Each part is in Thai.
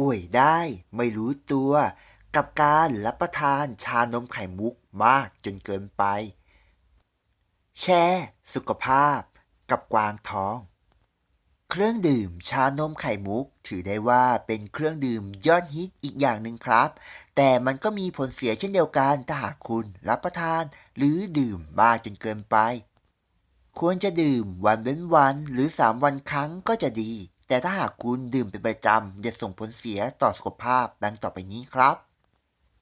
ป่วยได้ไม่รู้ตัว กับการรับประทานชานมไข่มุกมากจนเกินไป แชร์สุขภาพกับกวางทอง เครื่องดื่มชานมไข่มุก ถือได้ว่าเป็นเครื่องดื่มยอดฮิตอีกอย่างหนึ่งครับ แต่มันก็มีผลเสียเช่นเดียวกันถ้าหากคุณรับประทานหรือดื่มมากจนเกินไป ควรจะดื่มวันเว้นวันหรือ 3 วันครั้งก็จะดี แต่ถ้าหากคุณดื่มเป็นประจำจะส่งผลเสียต่อสุขภาพดังต่อไปนี้ครับ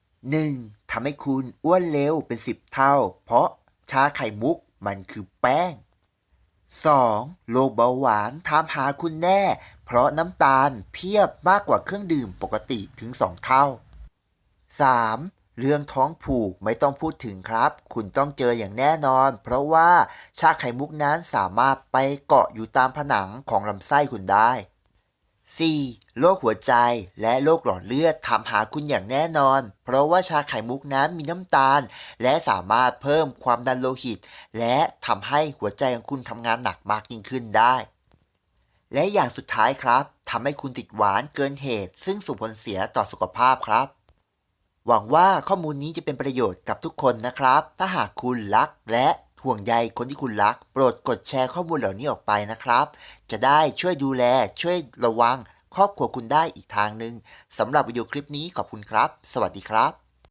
1. ทำให้คุณอ้วนเร็วเป็น 10 เท่า เพราะชาไข่มุกมันคือแป้ง 2. โรคเบาหวานตามหาคุณแน่ เพราะน้ำตาลเพียบมากกว่าเครื่องดื่มปกติถึง 2 เท่า 3. เรื่องท้องผูกไม่ต้องพูดถึงครับ คุณต้องเจออย่างแน่นอน เพราะว่าชาไข่มุกนั้นสามารถไปเกาะอยู่ตามผนังของลำไส้คุณได้ 4. โรคหัวใจและโรคหลอดเลือดถามหาคุณอย่างแน่นอน เพราะว่าชาไข่มุกนั้นมีน้ำตาล และสามารถเพิ่มความดันโลหิต และทำให้หัวใจของคุณทำงานหนักมากยิ่งขึ้นได้ และอย่างสุดท้ายครับทำให้คุณติดหวานเกินเหตุ ซึ่งส่งผลเสียต่อสุขภาพครับ หวังว่าข้อมูลนี้จะเป็นประโยชน์กับทุกคนนะครับ ถ้าหากคุณรักและห่วงใยคนที่คุณรัก โปรดกดแชร์ข้อมูลเหล่านี้ออกไปนะครับ จะได้ช่วยดูแล ช่วยระวัง ครอบครัวคุณได้อีกทางหนึ่งสำหรับวิดีโอคลิปนี้ขอบคุณครับ สวัสดีครับ